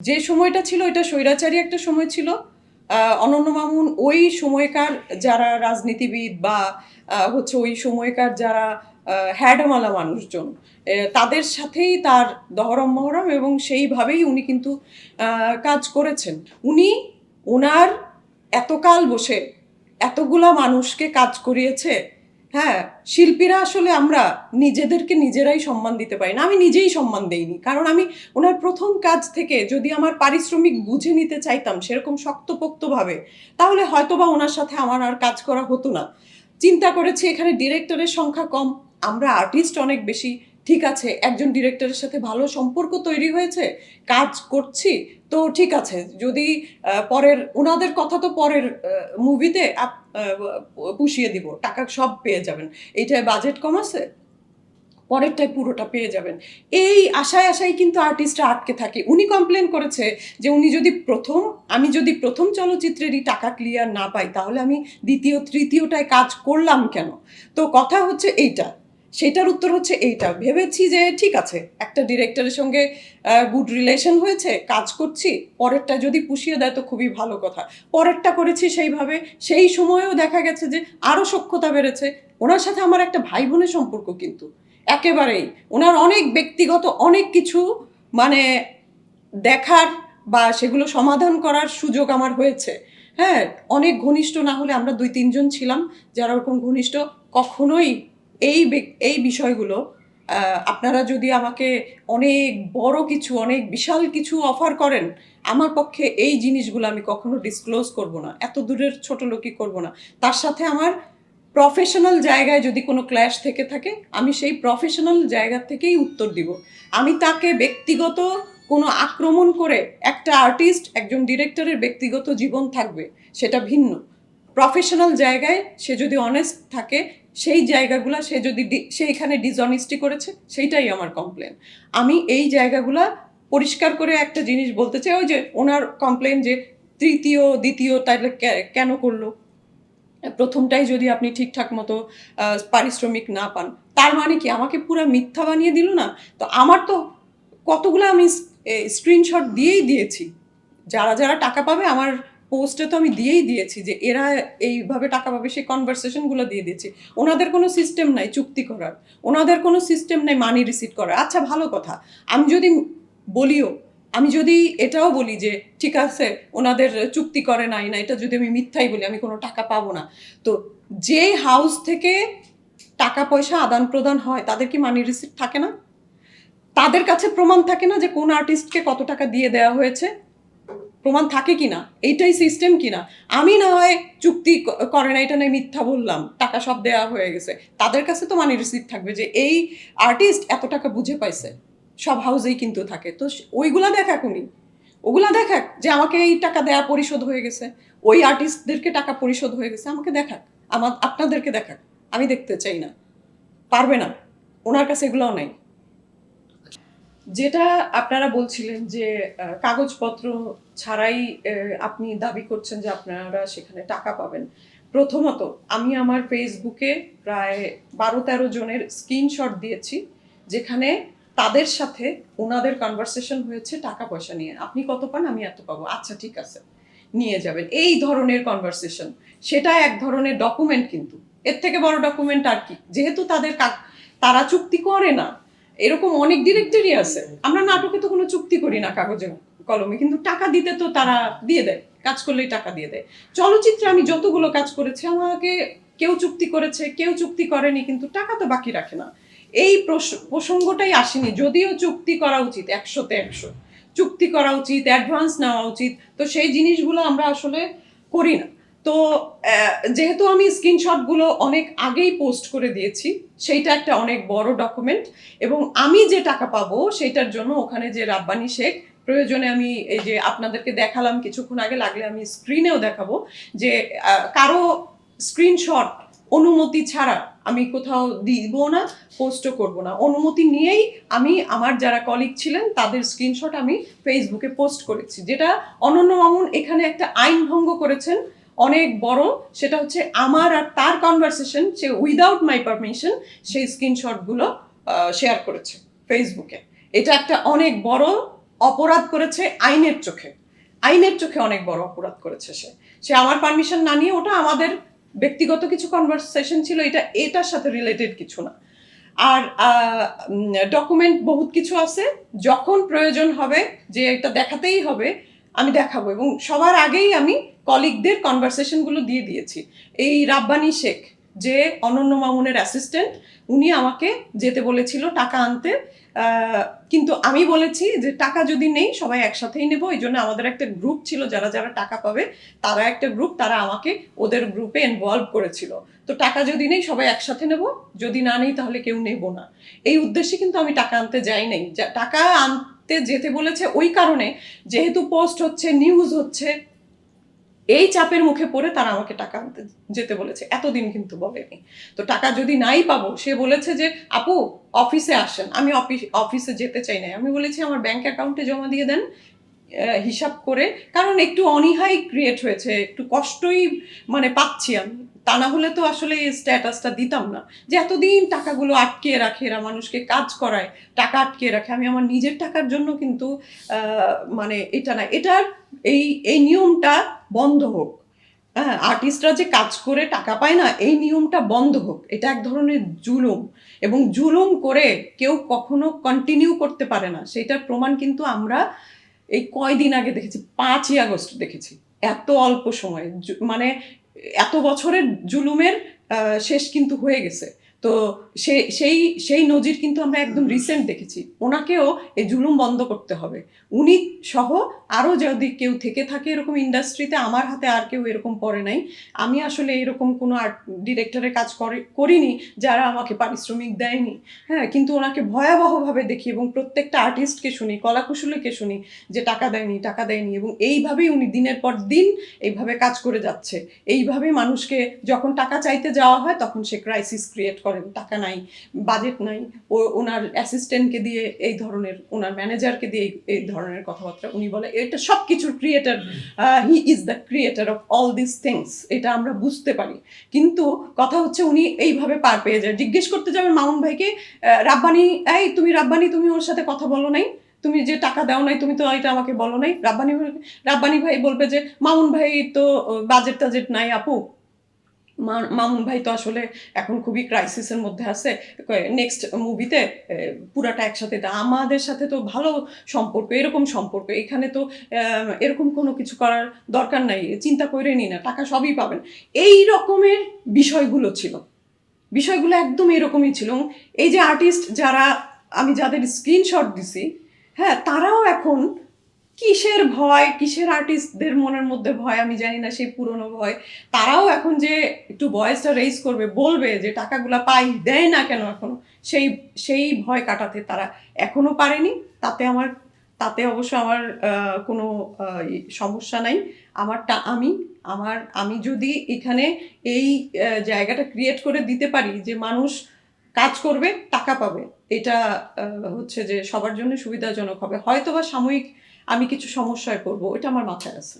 যে সময়টা ছিল, এটা স্বৈরাচারী একটা সময় ছিল। অনন্য মামুন ওই সময়কার যারা রাজনীতিবিদ বা হচ্ছে ওই সময়কার যারা হ্যাডমালা মানুষজন তাদের সাথেই তার দহরম মহরম এবং সেইভাবেই উনি কিন্তু কাজ করেছেন। উনি ওনার এতকাল বসে এতগুলা মানুষকে কাজ করিয়েছে হ্যাঁ শিল্পীরা আসলে আমরা নিজেদেরকে নিজেরাই সম্মান দিতে পারি না। আমি নিজেই সম্মান দেইনি। কারণ আমি ওনার প্রথম কাজ থেকে যদি আমার পারিশ্রমিক বুঝে নিতে চাইতাম সেরকম শক্তপোক্তভাবে, তাহলে হয়তোবা ওনার সাথে আমার আর কাজ করা হতো না। চিন্তা করেছি এখানে ডিরেক্টরের সংখ্যা কম, আমরা আর্টিস্ট অনেক বেশি, ঠিক আছে, একজন ডিরেক্টরের সাথে ভালো সম্পর্ক তৈরি হয়েছে, কাজ করছি তো ঠিক আছে, যদি পরের ওনাদের কথা তো পরের মুভিতে পুষিয়ে দিব, টাকা সব পেয়ে যাবেন। এইটায় বাজেট কম আছে? পরেরটায় পুরোটা পেয়ে যাবেন। এই আশায় আশায় কিন্তু আর্টিস্টরা আটকে থাকে। উনি কমপ্লেন করেছে যে উনি যদি প্রথম, আমি যদি প্রথম চলচ্চিত্রেরই টাকা ক্লিয়ার না পাই, তাহলে আমি দ্বিতীয়, তৃতীয়টায় কাজ করলাম কেন? তো কথা হচ্ছে এইটা। সেটার উত্তর হচ্ছে এইটা। ভেবেছি যে ঠিক আছে, একটা ডিরেক্টরের সঙ্গে গুড রিলেশন হয়েছে, কাজ করছি, পরেরটা যদি পুষিয়ে দেয় তো খুবই ভালো কথা। পরেরটা করেছি সেইভাবে, সেই সময়েও দেখা গেছে যে আরও সক্ষতা বেড়েছে। ওনার সাথে আমার একটা ভাই বোনের সম্পর্ক কিন্তু। একেবারেই। ওনার অনেক ব্যক্তিগত অনেক কিছু মানে দেখার বা সেগুলো সমাধান করার সুযোগ আমার হয়েছে। হ্যাঁ অনেক ঘনিষ্ঠ না হলে আমরা দুই তিনজন ছিলাম, যারা ওরকম ঘনিষ্ঠ কখনোই এই এই বিষয়গুলো আপনারা যদি আমাকে অনেক বড় কিছু, অনেক বিশাল কিছু অফার করেন, আমার পক্ষে এই জিনিসগুলো আমি কখনো ডিসক্লোজ করব না। এত দূরের ছোট লোকই করব না। তার সাথে আমার প্রফেশনাল জায়গায় যদি কোনো ক্ল্যাশ থেকে থাকে, আমি সেই প্রফেশনাল জায়গা থেকেই উত্তর দিব। আমি তাকে ব্যক্তিগত কোনো আক্রমণ করে একটা আর্টিস্ট একজন ডিরেক্টরের ব্যক্তিগত জীবন থাকবে, সেটা ভিন্ন। প্রফেশনাল জায়গায় সে যদি অনেস্ট থাকে সেই জায়গাগুলা সে যদি ডি- সে এখানে ডিসঅনেস্টি করেছে, সেইটাই আমার কমপ্লেন আমি এই জায়গাগুলা পরিষ্কার করে একটা জিনিস বলতে চাই, ওই যে ওনার কমপ্লেন যে তৃতীয়, দ্বিতীয় তাহলে কেন করল? প্রথমটাই যদি আপনি ঠিকঠাক মতো পারিশ্রমিক না পান, তার মানে কি? আমাকে পুরো মিথ্যা বানিয়ে দিল না? তো আমার তো কতগুলো আমি স্ক্রিনশট দিয়েই দিয়েছি। যারা যারা টাকা পাবে, আমার পোস্টে তো আমি দিয়েই দিয়েছি যে এরা এইভাবে টাকা পাবে, সেই কনভারসেশনগুলো দিয়ে দিয়েছি। ওনাদের কোনো সিস্টেম নাই চুক্তি করার। ওনাদের কোনো সিস্টেম নাই মানি রিসিভ করার। আচ্ছা ভালো কথা। আমি যদি বলিও, আমি যদি এটাও বলি যে, ঠিক আছে, ওনাদের চুক্তি করে নাই, না, এটা যদি আমি মিথ্যাই বলি, আমি কোনো টাকা পাবো না। তো যে হাউস থেকে টাকা পয়সা আদান প্রদান হয়, তাদের কি মানি রিসিপ্ট থাকে না? তাদের কাছে প্রমাণ থাকে না যে কোন আর্টিস্টকে কত টাকা দিয়ে দেওয়া হয়েছে? প্রমাণ থাকে কিনা? এইটাই সিস্টেম কিনা? আমি না হয় চুক্তি করে না, এটা নয় মিথ্যা বললাম, টাকা সব দেওয়া হয়ে গেছে। তাদের কাছে তো মানি রিসিপ্ট থাকবে যে এই আর্টিস্ট এত টাকা বুঝে পাইছে, সব হাউসেই কিন্তু থাকে। তো ওইগুলা দেখাক উনি ওগুলা দেখাক যে আমাকে এই টাকা দেয়া পরিশোধ হয়ে গেছে। ওই আর্টিস্টদেরকে টাকা পরিশোধ হয়ে গেছে, আমাকে দেখাক আমার আপনাদেরকে দেখাক আমি দেখতে চাই না। পারবে না। ওনার কাছে এগুলোও নাই। যেটা আপনারা বলছিলেন যে কাগজপত্র ছাড়াই আপনি দাবি করছেন যে আপনারা সেখানে টাকা পাবেন। প্রথমত, আমি আমার ফেসবুকে প্রায় বারো তেরো জনের স্ক্রিনশট দিয়েছি, যেখানে তাদের সাথে ওনাদের কনভারসেশন হয়েছে টাকা পয়সা নিয়ে। আপনি কত পান? আমি এত পাবো। আচ্ছা ঠিক আছে, নিয়ে যাবেন। এই ধরনের কনভারসেশন সেটা এক ধরনের ডকুমেন্ট কিন্তু। এর থেকে বড় ডকুমেন্ট আর কি? যেহেতু তাদের তারা চুক্তি করে না এরকম অনেক ডিরেক্টরই আছে। আমরা নাটকে তো কোনো চুক্তি করি না কাগজে, কলমে, কিন্তু টাকা দিতে তো তারা দিয়ে দেয়, কাজ করলেই টাকা দিয়ে দেয়। চলচ্চিত্রে আমি যতগুলো কাজ করেছি, আমাকে কেউ চুক্তি করেছে, কেউ চুক্তি করেনি, কিন্তু টাকা তো বাকি রাখে না। এই প্রস- প্রসঙ্গটাই আসেনি, যদিও চুক্তি করা উচিত, একশোতে একশো। চুক্তি করা উচিত অ্যাডভান্স নেওয়া উচিত, তো সেই জিনিসগুলো আমরা আসলে করি না। তো যেহেতু আমি স্ক্রিনশটগুলো অনেক আগেই পোস্ট করে দিয়েছি, সেইটা একটা অনেক বড় ডকুমেন্ট এবং আমি যে টাকা পাবো সেটার জন্য ওখানে যে রাব্বানি শেখ, প্রয়োজনে আমি এই যে আপনাদেরকে দেখালাম কিছুক্ষণ আগে, লাগলে আমি স্ক্রিনেও দেখাবো যে কারও স্ক্রিনশট অনুমতি ছাড়া আমি কোথাও দিব না পোস্টও করব না। অনুমতি নিয়েই আমি আমার যারা কলিগ ছিলেন, তাদের স্ক্রিনশট আমি ফেসবুকে পোস্ট করেছি। যেটা অনন্য মামুন এখানে একটা আইন ভঙ্গ করেছেন অনেক বড়, সেটা হচ্ছে আমার আর তার কনভারসেশন সে উইদাউট মাই পারমিশন সেই স্ক্রিনশটগুলো শেয়ার করেছে ফেসবুকে এটা একটা অনেক বড় অপরাধ করেছে আইনের চোখে। আইনের চোখে অনেক বড় অপরাধ করেছে সে। সে আমার পারমিশন না নিয়ে ওটা আমাদের ব্যক্তিগত কিছু কনভারসেশন ছিল, এটা, এটার সাথে রিলেটেড কিছু না। আর ডকুমেন্ট বহুত কিছু আছে, যখন প্রয়োজন হবে, যে এটা দেখাতেই হবে, আমি দেখাবো। এবং সবার আগেই আমি কলিগদের কনভারসেশনগুলো দিয়ে দিয়েছি। এই রাব্বানি শেখ, যে অনন্য মামুনের অ্যাসিস্ট্যান্ট উনি আমাকে যেতে বলেছিল টাকা আনতে। কিন্তু আমি বলেছি যে টাকা যদি নেই, সবাই একসাথেই নেব। এই জন্য আমাদের একটা গ্রুপ ছিল, যারা যারা টাকা পাবে, তারা একটা গ্রুপ তারা আমাকে ওদের গ্রুপে ইনভলভ করেছিল। তো টাকা যদি নেই, সবাই একসাথে নেব। যদি না নেই, তাহলে কেউ নেব না। এই উদ্দেশ্যে কিন্তু আমি টাকা আনতে যাই নাই। টাকা আনতে যেতে বলেছে ওই কারণে, যেহেতু পোস্ট হচ্ছে নিউজ হচ্ছে এই চাপের মুখে পড়ে তারা আমাকে টাকা আনতে যেতে বলেছে। এতদিন কিন্তু বলেনি। তো টাকা যদি নাই পাবো, সে বলেছে যে, আপু, অফিসে আসেন। আমি অফিস যেতে চাই না আমি বলেছি, আমার ব্যাংক অ্যাকাউন্টে জমা দিয়ে দেন। হিসাব করে, কারণ একটু অনীহাই ক্রিয়েট হয়েছে, একটু কষ্টই মানে পাচ্ছি আমি। তা না হলে তো আসলে এই স্ট্যাটাসটা দিতাম না। যে এতদিন টাকাগুলো আটকে রাখে, এরা মানুষকে কাজ করায়, টাকা আটকে রাখে, আমি আমার নিজের টাকার জন্য কিন্তু মানে এটা না, এটার এই এই নিয়মটা বন্ধ হোক। হ্যাঁ আর্টিস্টরা যে কাজ করে টাকা পায় না, এই নিয়মটা বন্ধ হোক। এটা এক ধরনের জুলুম। এবং জুলুম করে কেউ কখনো কন্টিনিউ করতে পারে না। সেটার প্রমাণ কিন্তু আমরা এই কয়দিন আগে দেখেছি, পাঁচই আগস্ট দেখেছি। এত অল্প সময়ে মানে এত বছরের জুলুমের শেষ কিন্তু হয়ে গেছে। তো সে, সেই সেই নজির কিন্তু আমরা একদম রিসেন্ট দেখেছি। ওনাকেও এই জুলুম বন্ধ করতে হবে। উনি সহ আরও যদি কেউ থেকে থাকে এরকম ইন্ডাস্ট্রিতে আমার হাতে আর কেউ এরকম পড়ে নাই। আমি আসলে এরকম কোনো আর্ট ডিরেক্টরের কাজ করে, করিনি যারা আমাকে পারিশ্রমিক দেয়নি। হ্যাঁ কিন্তু ওনাকে ভয়াবহভাবে দেখি এবং প্রত্যেকটা আর্টিস্টকে শুনি, কলাকুশলীকে শুনি যে টাকা দেয়নি টাকা দেয়নি এবং এইভাবেই উনি দিনের পর দিন এইভাবে কাজ করে যাচ্ছে। এইভাবে মানুষকে যখন টাকা চাইতে যাওয়া হয়, তখন সে ক্রাইসিস ক্রিয়েট করেন, টাকা নাই বাজেট নাই। ও, ওনার অ্যাসিস্ট্যান্টকে দিয়ে এই ধরনের, ওনার ম্যানেজারকে দিয়ে এই- ধরনের কথাবার্তা উনি বলে। এটা সব কিছুর creator he is the creator of all this things এটা আমরা বুঝতে পারি। কিন্তু কথা হচ্ছে উনি এইভাবে পার পেয়ে যায়। জিজ্ঞেস করতে যাবেন মামুন ভাইকে রাব্বানি, এই তুমি রাব্বানি, তুমি ওর সাথে কথা বলো নাই? তুমি যে টাকা দাও নাই, তুমি তো এটা আমাকে বলো নাই? রাব্বানি রাব্বানি ভাই বলবে যে, মামুন ভাই তো বাজেট টাজেট নাই আপু। মামুন ভাই তো আসলে এখন খুবই ক্রাইসিসের মধ্যে আছে। নেক্সট মুভিতে পুরাটা একসাথে। আমাদের সাথে তো ভালো সম্পর্ক, এরকম সম্পর্ক। এখানে তো এরকম কোনো কিছু করার দরকার নাই। চিন্তা করে নি না, টাকা সবই পাবেন। এই রকমের বিষয়গুলো ছিল। বিষয়গুলো একদম এরকমই ছিল। এই যে আর্টিস্ট যারা, আমি যাদের স্ক্রিনশট দিছি হ্যাঁ তারাও এখন কিসের ভয়? কিসের আর্টিস্টদের মনের মধ্যে ভয়? আমি জানি না সেই পুরনো ভয়। তারাও এখন যে একটু ভয়েসটা রেজ করবে, বলবে যে টাকাগুলা পাই, দেয় না কেন এখনও, সেই সেই ভয় কাটাতে তারা এখনও পারেনি। তাতে আমার, তাতে অবশ্য আমার কোনো সমস্যা নাই। আমারটা আমি, আমার, আমি যদি এখানে এই জায়গাটা ক্রিয়েট করে দিতে পারি যে মানুষ কাজ করবে, টাকা পাবে, এটা হচ্ছে যে সবার জন্য সুবিধাজনক হবে। হয়তো বা সাময়িক আমি কিছু সমস্যায় পড়ব এটা আমার মাথায় আছে।